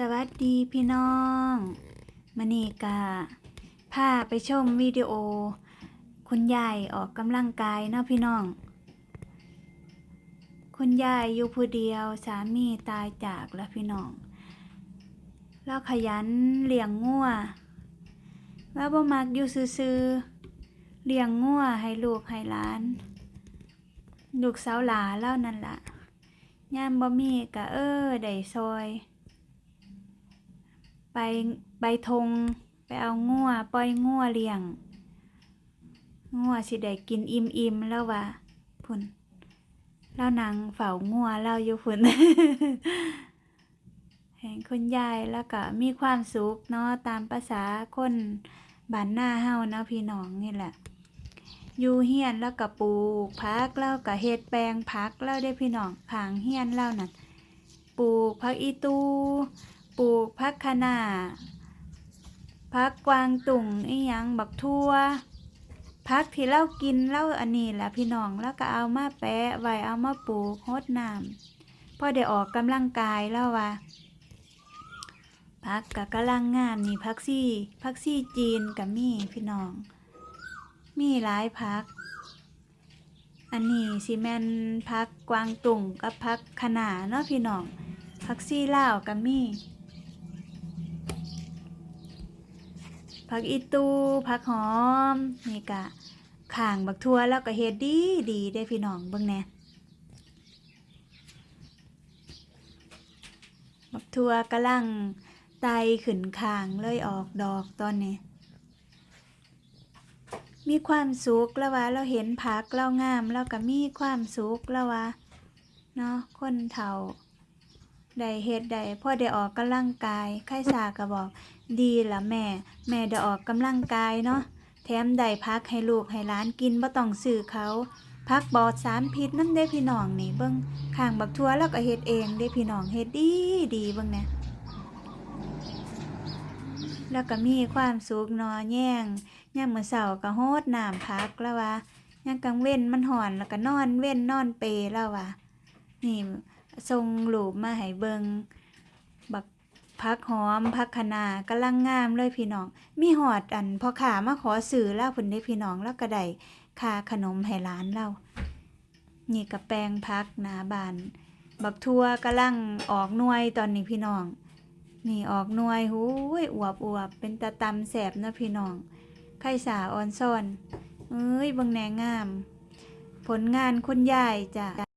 สวัสดีพี่น้องมานี่กาพาไปชมวิดีโอ คุณยายออกกำลังกายเนาะพี่น้อง คุณยายอยู่ผู้เดียวสามีตายจากแล้วพี่น้อง แล้วขยันเลี้ยงงัวแล้วบ่มักอยู่ซื่อเลี้ยงงัวให้ลูกให้หลาน ลูกสาวหลาเล่านั่นละย่ามบ่มีกะเออได้ซอย ไปใบทงไปเอางัวปล่อยงัวเลี้ยงงัวสิได้กินอิ่มอิ่มๆแล้วว่าพุ่นแล้วนางเฝ้างัวเราอยู่พุ่นเห็นคุณยายแล้วก็มีความสุขเนาะตามภาษาคนบ้านหน้าเฮาเนาะพี่น้องนี่แหละอยู่เฮียนแล้วก็ปลูกพักแล้วก็เฮ็ดแปลงพักแล้วได้พี่น้องผางเฮียนแล้วนั่นปลูกพักอีตู ปลูกพักคะน้าพักกวางตุ่งอีหยังบักทั่วพักที่เรากินเราอันนี้แหละพี่น้องแล้วก็เอามาแปะไว้เอามาปลูกโฮดน้ำพอได้ออกกำลังกายแล้วว่าพักกะกำลังงามนี่พักซี่พักซี่จีนกับมี่พี่น้อง มีหลายพัก อันนี้สิแมนพักกวางตุ่งกับพักขนาเนาะพี่น้องพักซี่เล่ากับมี่ พักอีตูพักหอมนี่กะข่างบักทัวแล้วก็เฮ็ดดีดีได้พี่น้องเบิ่งแน่บักทัวกำลังไตขึ้นข่างเลยออกดอกตอนนี้ มีความสุขแล้วว่าเราเห็นผักเรางามเราก็มีความสุขแล้วว่าเนาะคนเฒ่า ได้เฮ็ดได้พ่อได้ออกกำลังกายไข้สาก็บอก ดีละแม่ แม่ได้ออกกำลังกายเนาะแถมได้พักให้ลูกให้หลานกินบ่ต้องซื้อเขาพักบอดสารพิษนั่นเด้พี่น้องนี่เบิ่งข้างบักทัวแล้วก็เฮ็ดเองเด้พี่น้องเฮ็ดดีดีเบิ่งแหน่แล้วก็มีความสุขนอแย่งย่ามมื้อเช้าก็โฮดน้ำพักแล้วว่ายามกลางเว้นมันห่อนแล้วก็นอนเว้นนอนเปแล้วว่านี่ ส่งรูปมาให้เบิงบักพักหอมพักคนากำลังงามเลยพี่น้อง มีหอดอันพอขามาขอสื่อแล้วพุ่นได้พี่น้องแล้วก็ได้ค่าขนมให้ร้านเรานี่กับแปลงพักหนาบาน บักทัวกำลังออกน่วยตอนนี้พี่น้อง นี่ออกน่วยหูยอวบอวบเป็นตาตำแสบนะพี่น้องไข่สาออนซ่อนเอ้ยบังแหนงาม ผลงานคุณยายจ้ะ